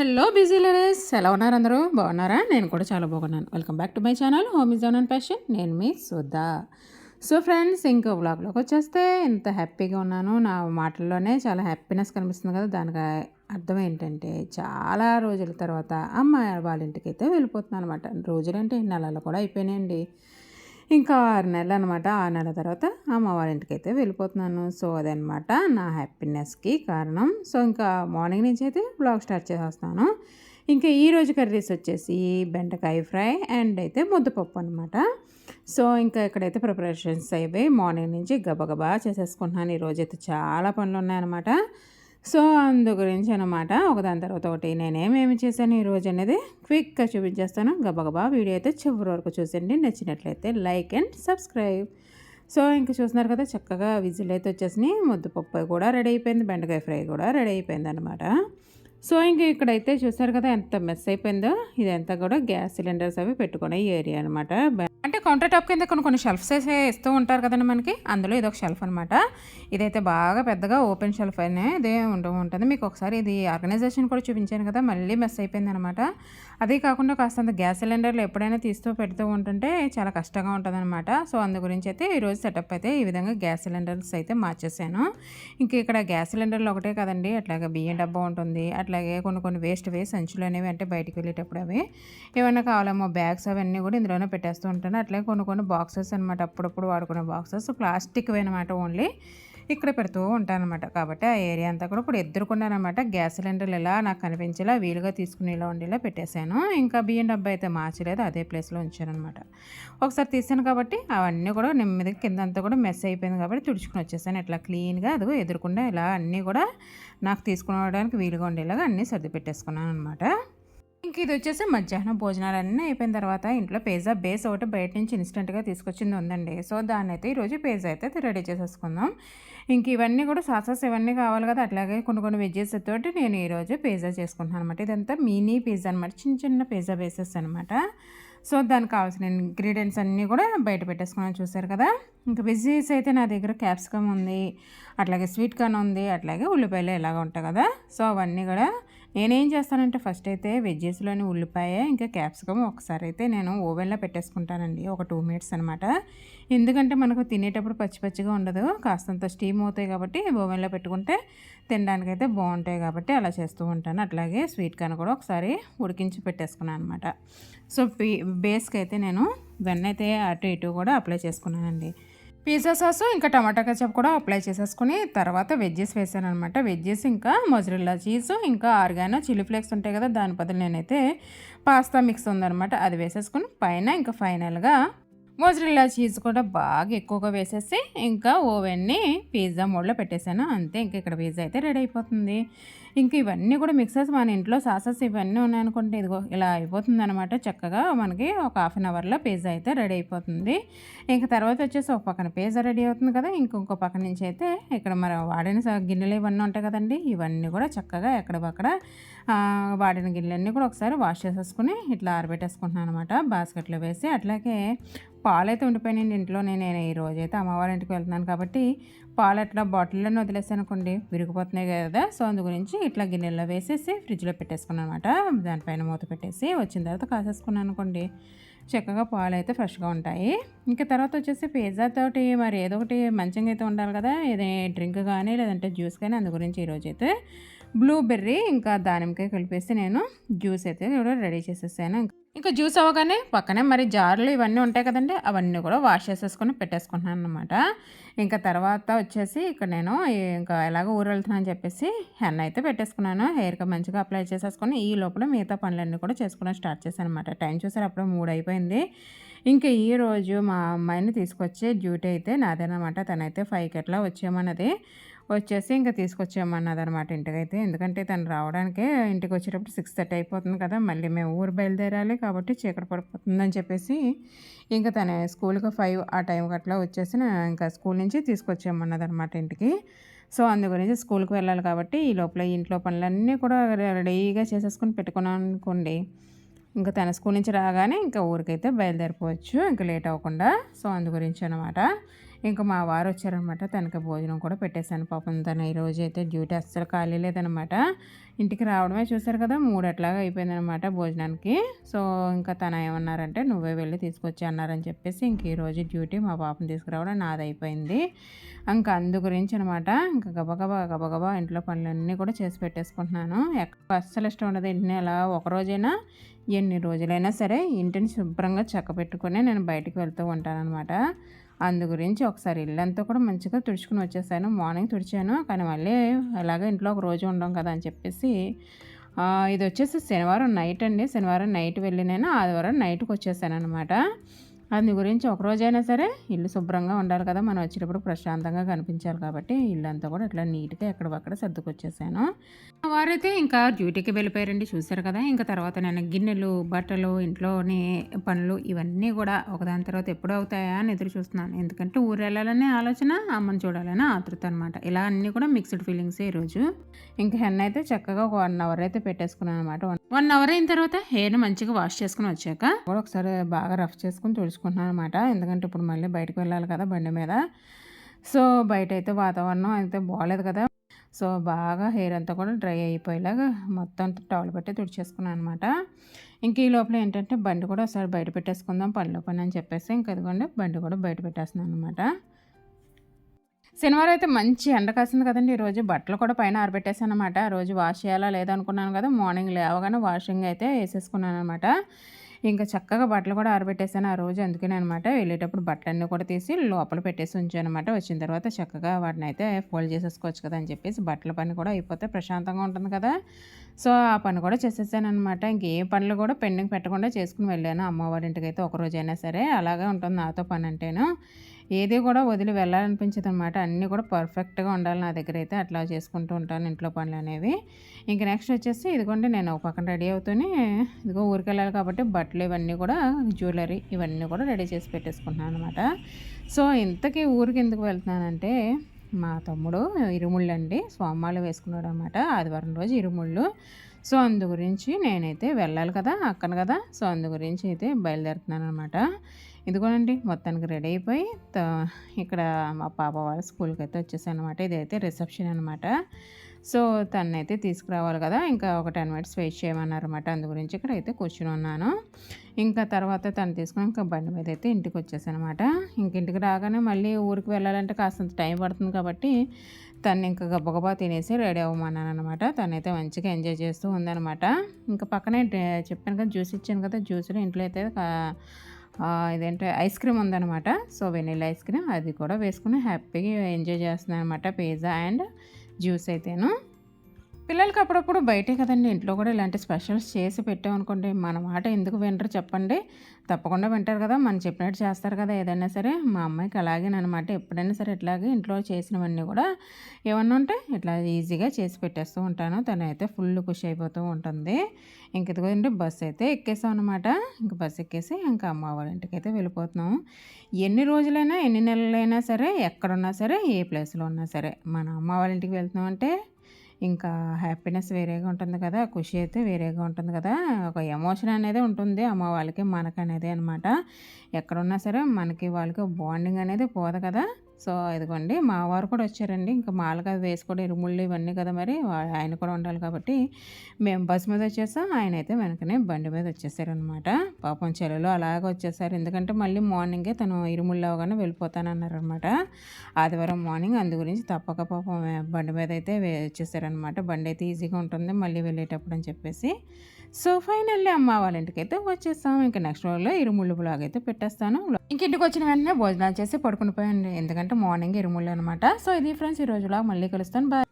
Hello busy ladies ఎలా ఉన్నారు అందరూ? బాగున్నారా? నేను కూడా చాలా బాగున్నాను. Welcome back to my channel home is and passion నేను మీ సుధా. సో ఫ్రెండ్స్ ఇంకో బ్లాగ్లోకి వచ్చేస్తే ఇంత హ్యాపీగా ఉన్నాను. నా మాటల్లోనే చాలా హ్యాపీనెస్ కనిపిస్తుంది కదా. దానికి అర్థం ఏంటంటే చాలా రోజుల తర్వాత అమ్మ వాళ్ళ ఇంటికి అయితే వెళ్ళిపోతున్నాను అనమాట రోజులంటే నెలలు కూడా అయిపోయినాయండి. ఇంకా ఆరు నెలలు అనమాట ఆరు నెలల తర్వాత అమ్మ వాళ్ళ ఇంటికి అయితే వెళ్ళిపోతున్నాను. సో అదనమాట నా హ్యాపీనెస్కి కారణం. సో ఇంకా మార్నింగ్ నుంచి అయితే బ్లాగ్ స్టార్ట్ చేసేస్తాను. ఇంకా ఈరోజు కర్రీస్ వచ్చేసి బెండకాయ ఫ్రై అండ్ అయితే ముద్దపప్పు అనమాట సో ఇంకా ఇక్కడైతే ప్రిపరేషన్స్ అయిపోయి మార్నింగ్ నుంచి గబగబా చేసేసుకుంటున్నాను. ఈరోజు అయితే చాలా పనులు ఉన్నాయన్నమాట. సో అందు గురించి అనమాట ఒకదాని తర్వాత ఒకటి. నేనేమేమి చేశాను ఈరోజు అనేది క్విక్గా చూపించేస్తాను. గబగబా వీడియో అయితే చివరి వరకు చూసండి నచ్చినట్లయితే లైక్ అండ్ సబ్స్క్రైబ్. సో ఇంకా చూస్తున్నారు కదా చక్కగా విజిల్ అయితే వచ్చేసినాయి. ముద్దపప్పు కూడా రెడీ అయిపోయింది. బెండకాయ ఫ్రై కూడా రెడీ అయిపోయింది అనమాట సో ఇంక ఇక్కడైతే చూసారు కదా ఎంత మెస్ అయిపోయిందో. ఇదంతా కూడా గ్యాస్ సిలిండర్స్ అవి పెట్టుకునే ఏరియా అనమాట కౌంటర్ టాప్ కింద కొన్ని కొన్ని షెల్ఫ్స్ వేసే ఇస్తూ ఉంటారు కదండి మనకి. అందులో ఇది ఒక షెల్ఫ్ అనమాట ఇదైతే బాగా పెద్దగా ఓపెన్ షెల్ఫ్ అనే ఇదే ఉంటూ ఉంటుంది. మీకు ఒకసారి ఇది ఆర్గనైజేషన్ కూడా చూపించాను కదా మళ్ళీ మెస్ అయిపోయింది అనమాట అదే కాకుండా కాస్తంత గ్యాస్ సిలిండర్లు ఎప్పుడైనా తీస్తూ పెడుతూ ఉంటుంటే చాలా కష్టంగా ఉంటుందన్నమాట. సో అందు గురించి అయితే ఈరోజు సెటప్ అయితే ఈ విధంగా గ్యాస్ సిలిండర్స్ అయితే మార్చేసాను. ఇంక ఇక్కడ గ్యాస్ సిలిండర్లు ఒకటే కదండి. అట్లాగే బియ్యం డబ్బా ఉంటుంది. అట్లాగే కొన్ని కొన్ని వేస్ట్ వేస్ట్ సంచులు అనేవి అంటే బయటికి వెళ్ళేటప్పుడు అవి. ఏమైనా కావాలేమో బ్యాగ్స్ అవన్నీ కూడా ఇందులోనే పెట్టేస్తూ ఉంటాను. అట్లాగే కొన్ని కొన్ని బాక్సెస్ అనమాట అప్పుడప్పుడు వాడుకునే బాక్సెస్. ప్లాస్టిక్ అనమాట ఓన్లీ. ఇక్కడ పెడుతూ ఉంటాను అనమాట కాబట్టి ఆ ఏరియా అంతా కూడా ఇప్పుడు ఎదుర్కొన్నానమాట గ్యాస్ సిలిండర్లు ఇలా నాకు కనిపించేలా వీలుగా తీసుకునేలా ఉండేలా పెట్టేశాను. ఇంకా బియ్యం డబ్బా అయితే మార్చలేదు అదే ప్లేస్లో ఉంచాను అనమాట ఒకసారి తీసాను కాబట్టి అవన్నీ కూడా నెమ్మదిగా కింద అంతా కూడా మెస్ అయిపోయింది కాబట్టి తుడుచుకుని వచ్చేసాను. ఇట్లా క్లీన్గా అది ఎదుర్కొండా ఇలా అన్నీ కూడా నాకు తీసుకునేవడానికి వీలుగా ఉండేలాగా అన్నీ సర్ది పెట్టేసుకున్నాను అనమాట ఇంక ఇది వచ్చేసి మధ్యాహ్నం భోజనాలు అన్నీ అయిపోయిన తర్వాత ఇంట్లో పిజ్జా బేస్ ఒకటి బయట నుంచి ఇన్స్టెంట్గా తీసుకొచ్చింది ఉందండి. సో దాన్ని అయితే ఈరోజు పిజ్జా అయితే రెడీ చేసేసుకుందాం. ఇంక ఇవన్నీ కూడా సాసెస్ ఇవన్నీ కావాలి కదా అట్లాగే కొన్ని కొన్ని వెజ్జెస్ తోటి నేను ఈరోజు పిజ్జా చేసుకుంటున్నాను అనమాట ఇదంతా మినీ పిజ్జా అనమాట చిన్న చిన్న పిజ్జా బేసెస్ అనమాట సో దానికి కావాల్సిన ఇంగ్రీడియంట్స్ అన్నీ కూడా బయట పెట్టేసుకున్నాను చూసారు కదా? ఇంకా వెజ్జెస్ అయితే నా దగ్గర క్యాప్సికమ్ ఉంది అట్లాగే స్వీట్ కార్న్ ఉంది అట్లాగే ఉల్లిపాయలు ఇలాగ ఉంటాయి కదా. సో అవన్నీ కూడా నేనేం చేస్తానంటే ఫస్ట్ అయితే వెజ్జెస్లోని ఉల్లిపాయ ఇంకా క్యాప్సికమ్ ఒకసారి అయితే నేను ఓవెన్లో పెట్టేసుకుంటానండి ఒక టూ మినిట్స్ అనమాట ఎందుకంటే మనకు తినేటప్పుడు పచ్చి పచ్చిగా ఉండదు కాస్తంత స్టీమ్ అవుతాయి కాబట్టి ఓవెన్లో పెట్టుకుంటే తినడానికైతే బాగుంటాయి కాబట్టి అలా చేస్తూ ఉంటాను. అట్లాగే స్వీట్ కార్న్ కూడా ఒకసారి ఉడికించి పెట్టేసుకున్నాను అనమాట సో బేస్కి అయితే నేను వెన్న అయితే అటు ఇటు కూడా అప్లై చేసుకున్నానండి. పిజ్జా సాసు ఇంకా టమాటా కచప్ కూడా అప్లై చేసేసుకుని తర్వాత వెజ్జెస్ వేసాను అనమాట వెజ్జెస్ ఇంకా మొజరిల్లా చీజ్ ఇంకా ఆర్గానో చిల్లీ ఫ్లేక్స్ ఉంటాయి కదా దాని బదులు నేనైతే పాస్తా మిక్స్ ఉందనమాట అది వేసేసుకుని పైన ఇంకా ఫైనల్గా మోజరెల్లా చీజ్ కూడా బాగా ఎక్కువగా వేసేసి ఇంకా ఓవెన్ని పిజ్జా మోడ్లో పెట్టేశాను. అంతే ఇంకా ఇక్కడ పిజ్జా అయితే రెడీ అయిపోతుంది. ఇంక ఇవన్నీ కూడా మిక్సర్స్ మన ఇంట్లో సాసెస్ ఇవన్నీ ఉన్నాయనుకుంటే ఇదిగో ఇలా అయిపోతుంది అనమాట చక్కగా మనకి ఒక హాఫ్ అన్ అవర్లో పిజ్జా అయితే రెడీ అయిపోతుంది. ఇంక తర్వాత వచ్చేసి ఒక పక్కన పిజ్జా రెడీ అవుతుంది కదా ఇంకొక పక్క నుంచి అయితే ఇక్కడ మన వాడిన గిన్నెలు ఇవన్నీ ఉంటాయి కదండి ఇవన్నీ కూడా చక్కగా ఎక్కడపక్కడ వాడిన గిన్నెలన్నీ కూడా ఒకసారి వాష్ చేసేసుకుని ఇట్లా ఆరబెట్టేసుకుంటున్నాను అనమాట బాస్కెట్లో వేసి అట్లాగే పాలైతే ఉండిపోయినాయండి ఇంట్లో. నేను ఈ రోజైతే అమ్మవారి ఇంటికి వెళ్తున్నాను కాబట్టి పాలు అట్లా బాటిల్లోనే వదిలేసాను అనుకోండి విరిగిపోతున్నాయి కదా. సో అందు గురించి ఇట్లా గిన్నెల్లో వేసేసి ఫ్రిడ్జ్లో పెట్టేసుకున్నాను అనమాట దానిపైన మూత పెట్టేసి వచ్చిన తర్వాత కాసేసుకున్నాను అనుకోండి. చక్కగా పాలు అయితే ఫ్రెష్గా ఉంటాయి. ఇంకా తర్వాత వచ్చేసి పిజ్జా తోటి మరి ఏదో ఒకటి మంచిగా అయితే ఉండాలి కదా. ఏదైనా డ్రింక్ కానీ లేదంటే జ్యూస్ కానీ అందు గురించి ఈరోజైతే బ్లూబెర్రీ ఇంకా దానిమ్మకాయ కలిపేసి నేను జ్యూస్ అయితే కూడా రెడీ చేసేసాను. ఇంకా జ్యూస్ అవ్వగానే పక్కనే మరి జార్లు ఇవన్నీ ఉంటాయి కదండి అవన్నీ కూడా వాష్ చేసేసుకొని పెట్టేసుకుంటున్నాను అనమాట ఇంకా తర్వాత వచ్చేసి ఇక్కడ నేను ఇంకా ఎలాగో ఊరు వెళ్తున్నాను చెప్పేసి హెన్ అయితే పెట్టేసుకున్నాను. హెయిర్కి మంచిగా అప్లై చేసేసుకొని ఈ లోపల మిగతా పనులన్నీ కూడా చేసుకోవడం స్టార్ట్ చేశాను అనమాట టైం చూసారు అప్పుడు మూడు అయిపోయింది. ఇంకా ఈ రోజు మా అమ్మాయిని తీసుకొచ్చే డ్యూటీ అయితే నాదేనమాట తనైతే ఫైవ్కి ఎట్లా వచ్చేయమన్నది వచ్చేసి ఇంకా తీసుకొచ్చామన్నది అనమాట ఇంటికైతే. ఎందుకంటే తను రావడానికే ఇంటికి వచ్చేటప్పుడు సిక్స్ థర్టీ అయిపోతుంది కదా మళ్ళీ మేము ఊరు బయలుదేరాలి కాబట్టి చీకటి పడిపోతుందని చెప్పేసి ఇంకా తన స్కూల్కి ఫైవ్ ఆ టైంకి అట్లా వచ్చేసి ఇంకా స్కూల్ నుంచి తీసుకొచ్చామన్నది అనమాట ఇంటికి. సో అందు గురించి స్కూల్కి వెళ్ళాలి కాబట్టి ఈ లోపల ఇంట్లో పనులన్నీ కూడా రెడీగా చేసేసుకొని పెట్టుకున్నాను అనుకోండి. ఇంకా తన స్కూల్ నుంచి రాగానే ఇంకా ఊరికైతే బయలుదేరిపోవచ్చు ఇంకా లేట్ అవ్వకుండా. సో అందు గురించి అనమాట ఇంకా మా వారు వచ్చారనమాట. తనకి భోజనం కూడా పెట్టేశాను. పాపం తను ఈరోజు అయితే డ్యూటీ అస్సలు ఖాళీ లేదనమాట. ఇంటికి రావడమే చూసారు కదా మూడు అట్లాగా అయిపోయిందనమాట భోజనానికి. సో ఇంకా తన ఏమన్నారంటే నువ్వే వెళ్ళి తీసుకొచ్చి అన్నారని చెప్పేసి ఇంక ఈరోజు డ్యూటీ మా పాపని తీసుకురావడం నాది అయిపోయింది. ఇంకా అందు గురించి అనమాట ఇంకా గబగబా గబగబా ఇంట్లో పనులన్నీ కూడా చేసి పెట్టేసుకుంటున్నాను. ఎక్కడ అస్సలు ఇష్టం ఉండదు. ఇంటిని అలా ఒక రోజైనా ఎన్ని రోజులైనా సరే ఇంటిని శుభ్రంగా చక్క పెట్టుకొని నేను బయటికి వెళ్తూ ఉంటానన్నమాట అందు గురించి ఒకసారి ఇల్లంతా కూడా మంచిగా తుడుచుకుని వచ్చేసాను. మార్నింగ్ తుడిచాను. కానీ మళ్ళీ అలాగే ఇంట్లో ఒక రోజు ఉండం కదా అని చెప్పేసి ఇది వచ్చేసి శనివారం నైట్ అండి. శనివారం నైట్ వెళ్ళి నేను ఆదివారం నైట్కి వచ్చేసాను అనమాట అందు గురించి ఒకరోజైనా సరే ఇల్లు శుభ్రంగా ఉండాలి కదా. మనం వచ్చేటప్పుడు ప్రశాంతంగా కనిపించాలి కాబట్టి ఇల్లు అంతా కూడా ఇట్లా నీట్గా ఎక్కడక్కడ సర్దుకొచ్చేసాను. వారైతే ఇంకా డ్యూటీకి వెళ్ళిపోయారండి చూశారు కదా. ఇంకా తర్వాత నేను గిన్నెలు బట్టలు ఇంట్లోని పనులు ఇవన్నీ కూడా ఒకదాని తర్వాత ఎప్పుడు అవుతాయా అని ఎదురు చూస్తున్నాను. ఎందుకంటే ఊరు వెళ్ళాలనే ఆలోచన అమ్మని చూడాలని ఆతృత అనమాట ఇలా అన్నీ కూడా మిక్స్డ్ ఫీలింగ్స్ ఈరోజు. ఇంకా హెన్ అయితే చక్కగా ఒక వన్ అవర్ అయితే పెట్టేసుకున్నాను అనమాట వన్ అవర్ అయిన తర్వాత హెయిర్ మంచిగా వాష్ చేసుకుని వచ్చాక కూడా ఒకసారి బాగా రఫ్ చేసుకుని తుడుచుకున్నాను. చేసుకుంటున్నాను అనమాట ఎందుకంటే ఇప్పుడు మళ్ళీ బయటకు వెళ్ళాలి కదా బండి మీద. సో బయట అయితే వాతావరణం అయితే బాగాలేదు కదా. సో బాగా హెయిర్ అంతా కూడా డ్రై అయిపోయేలాగా మొత్తం టవల్ పెట్టి తుడిచేసుకున్నాను అనమాట ఇంక ఈ లోపల ఏంటంటే బండి కూడా ఒకసారి బయట పెట్టేసుకుందాం పనిలో పని అని చెప్పేసి ఇంక ఇదిగోండి బండి కూడా బయట పెట్టేస్తున్నాను అనమాట శనివారం అయితే మంచి ఎండ కాసింది కదండి. ఈరోజు బట్టలు కూడా పైన ఆరబెట్టేసాను అనమాట రోజు వాష్ చేయాలా లేదనుకున్నాను కదా. మార్నింగ్ లేవగానే వాషింగ్ అయితే వేసేసుకున్నాను అనమాట ఇంకా చక్కగా బట్టలు కూడా ఆరబెట్టేసాను ఆ రోజు అందుకనే అనమాట వెళ్ళేటప్పుడు బట్టలన్నీ కూడా తీసి లోపల పెట్టేసి ఉంచాను అనమాట వచ్చిన తర్వాత చక్కగా వాటిని అయితే ఫోల్డ్ చేసేసుకోవచ్చు కదా అని చెప్పేసి బట్టల పని కూడా అయిపోతే ప్రశాంతంగా ఉంటుంది కదా. సో ఆ పని కూడా చేసేసాను అనమాట ఇంకే పనులు కూడా పెండింగ్ పెట్టకుండా చేసుకుని వెళ్ళాను. అమ్మవారింటికి అయితే ఒక రోజైనా సరే అలాగే ఉంటుంది నాతో పని అంటేను. ఏది కూడా వదిలి వెళ్ళాలనిపించదు అనమాట అన్నీ కూడా పర్ఫెక్ట్గా ఉండాలి నా దగ్గర అయితే. అట్లా చేసుకుంటూ ఉంటాను ఇంట్లో పనులు అనేవి. ఇంక నెక్స్ట్ వచ్చేసి ఇదిగోండి నేను ఒక పక్కన రెడీ అవుతూనే ఇదిగో ఊరికి వెళ్ళాలి కాబట్టి బట్టలు ఇవన్నీ కూడా జ్యువెలరీ ఇవన్నీ కూడా రెడీ చేసి పెట్టేసుకుంటున్నాను అనమాట సో ఇంతకీ ఊరికి ఎందుకు వెళ్తున్నానంటే మా తమ్ముడు ఇరుముళ్ళు అండి సోమాలు వేసుకున్నాడు అనమాట ఆదివారం రోజు ఇరుముళ్ళు. సో అందు గురించి నేనైతే వెళ్ళాలి కదా అక్కను కదా. సో అందు గురించి అయితే బయలుదేరుతున్నాను అనమాట ఇదిగోనండి మొత్తానికి రెడీ అయిపోయి ఇక్కడ మా పాప వాళ్ళ స్కూల్కి అయితే వచ్చేసానమాట ఇదైతే రిసెప్షన్ అనమాట సో తనైతే తీసుకురావాలి కదా ఇంకా ఒక టెన్ మినిట్స్ వెయిట్ చేయమన్నారన్నమాట. అందు గురించి ఇక్కడ అయితే కూర్చుని ఉన్నాను. ఇంకా తర్వాత తను తీసుకుని ఇంకా బండి మీద అయితే ఇంటికి వచ్చేసాను అనమాట ఇంక ఇంటికి రాగానే మళ్ళీ ఊరికి వెళ్ళాలంటే కాస్తంత టైం పడుతుంది కాబట్టి తను ఇంకా గబగబా తినేసి రెడీ అవ్వమన్నాను అనమాట తనైతే మంచిగా ఎంజాయ్ చేస్తూ ఉందనమాట ఇంకా పక్కనే చెప్పాను కదా జ్యూస్ ఇచ్చాను కదా జ్యూస్లో ఇంట్లో అయితే ఇదేంటే ఐస్ క్రీమ్ ఉందనమాట సో వెనీలా ఐస్ క్రీమ్ అది కూడా వేసుకుని హ్యాపీగా ఎంజాయ్ చేస్తున్నాను అనమాట పిజ్జా అండ్ జ్యూస్ అయితేను. పిల్లలకి అప్పుడప్పుడు బయటే కదండి. ఇంట్లో కూడా ఇలాంటి స్పెషల్స్ చేసి పెట్టామనుకోండి మన మాట ఎందుకు వినరు చెప్పండి. తప్పకుండా వింటారు కదా. మనం చెప్పినట్టు చేస్తారు కదా ఏదైనా సరే. మా అమ్మాయికి అలాగేనమాట ఎప్పుడైనా సరే ఇట్లాగే ఇంట్లో చేసినవన్నీ కూడా ఏమన్నా ఉంటే ఇట్లా ఈజీగా చేసి పెట్టేస్తూ ఉంటాను. తను అయితే ఫుల్ ఖుషి అయిపోతూ ఉంటుంది. ఇంక ఇదిగోండి బస్సు అయితే ఎక్కేసాం అనమాట ఇంక బస్సు ఎక్కేసి ఇంకా అమ్మ వాళ్ళ ఇంటికి అయితే వెళ్ళిపోతున్నాం. ఎన్ని రోజులైనా ఎన్ని నెలలైనా సరే ఎక్కడున్నా సరే ఏ ప్లేస్లో ఉన్నా సరే మన అమ్మ వాళ్ళ ఇంటికి వెళ్తున్నాం అంటే ఇంకా హ్యాపీనెస్ వేరేగా ఉంటుంది కదా ఖుషి అయితే వేరేగా ఉంటుంది కదా ఒక ఎమోషన్ అనేది ఉంటుంది అమ్మ వాళ్ళకి మనకనేది అనమాట ఎక్కడున్నా సరే మనకి వాళ్ళకి బాండింగ్ అనేది పోదు కదా. సో ఇదిగోండి మా వారు కూడా వచ్చారండి. ఇంకా మాలగా వేసుకోవడం ఇరుముళ్ళు ఇవన్నీ కదా మరి ఆయన కూడా ఉండాలి కాబట్టి మేము బస్సు మీద వచ్చేసాం. ఆయన అయితే వెనకనే బండి మీద వచ్చేసారనమాట పాపం చెల్లెలు అలాగ వచ్చేసారు. ఎందుకంటే మళ్ళీ మార్నింగే తను ఇరుముళ్ళు అవగానే వెళ్ళిపోతానన్నారనమాట ఆదివారం మార్నింగ్ అందు గురించి తప్పక పాపం బండి మీద అయితే వచ్చేసారనమాట బండి అయితే ఈజీగా ఉంటుంది మళ్ళీ వెళ్ళేటప్పుడు అని చెప్పేసి. సో ఫైనల్లీ అమ్మ వాళ్ళ ఇంటికి అయితే వచ్చేస్తాం ఇంకా నెక్స్ట్ రోజులో ఇరుముళ్ళు బ్లాగ్ అయితే పెట్టేస్తాను. ఇంక ఇంటికి వచ్చిన వెంటనే భోజనాలు చేసి పడుకుని పోయండి ఎందుకంటే మార్నింగ్ ఇరుముళ్ళు అనమాట సో ఇది ఫ్రెండ్స్ ఈ రోజులో మళ్ళీ కలుస్తాను. బాయ్